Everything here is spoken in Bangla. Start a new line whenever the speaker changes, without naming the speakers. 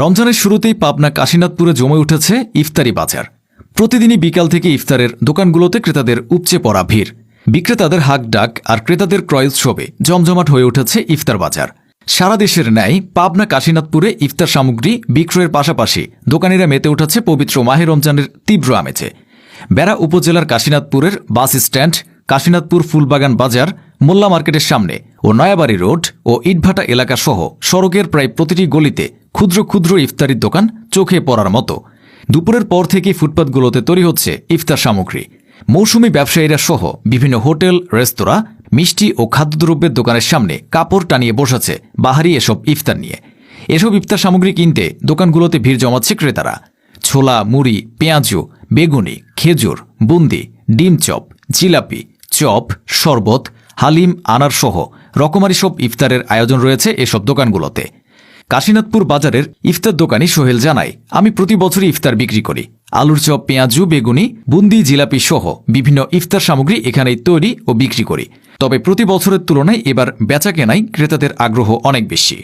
রমজানের শুরুতেই পাবনা কাশীনাথপুরে জমে উঠেছে ইফতারি বাজার। প্রতিদিনই বিকাল থেকে ইফতারের দোকানগুলোতে ক্রেতাদের উপচে পড়া ভিড়। বিক্রেতাদের হাক ডাক আর ক্রেতাদের ক্রয় উৎসবে জমজমাট হয়ে উঠেছে ইফতার বাজার। সারা দেশের ন্যায় পাবনা কাশীনাথপুরে ইফতার সামগ্রী বিক্রয়ের পাশাপাশি দোকানিরা মেতে উঠেছে পবিত্র মাহে রমজানের তীব্র আমেজে। বেড়া উপজেলার কাশীনাথপুরের বাস স্ট্যান্ড, কাশীনাথপুর ফুলবাগান বাজার, মোল্লা মার্কেটের সামনে নয়াবাড়ি রোড ও ইটভাটা এলাকা সহ সড়কের প্রায় প্রতিটি গলিতে ক্ষুদ্র ক্ষুদ্র ইফতারির দোকান চোখে পড়ার মতো। দুপুরের পর থেকে ফুটপাতগুলোতে তৈরি হচ্ছে ইফতার সামগ্রী। মৌসুমী ব্যবসায়ীরা সহ বিভিন্ন হোটেল, রেস্তোরাঁ, মিষ্টি ও খাদ্যদ্রব্যের দোকানের সামনে কাপড় টানিয়ে বসেছে বাহারি এসব ইফতার নিয়ে। এসব ইফতার সামগ্রী কিনতে দোকানগুলোতে ভিড় জমাচ্ছে ক্রেতারা। ছোলা, মুড়ি, পেঁয়াজু, বেগুনি, খেজুর, বুন্দি, ডিম চপ, জিলাপি, চপ, শরবত, হালিম আনার সহ রকমারি সব ইফতারের আয়োজন রয়েছে এসব দোকানগুলোতে। কাশীনাথপুর বাজারের ইফতার দোকানি সোহেল জানায়, আমি প্রতি বছরই ইফতার বিক্রি করি। আলুর চপ, পেঁয়াজু, বেগুনি, বুন্দি, জিলাপি সহ বিভিন্ন ইফতার সামগ্রী এখানেই তৈরি ও বিক্রি করি। তবে প্রতি বছরের তুলনায় এবার বেচা কেনায় ক্রেতাদের আগ্রহ অনেক বেশি।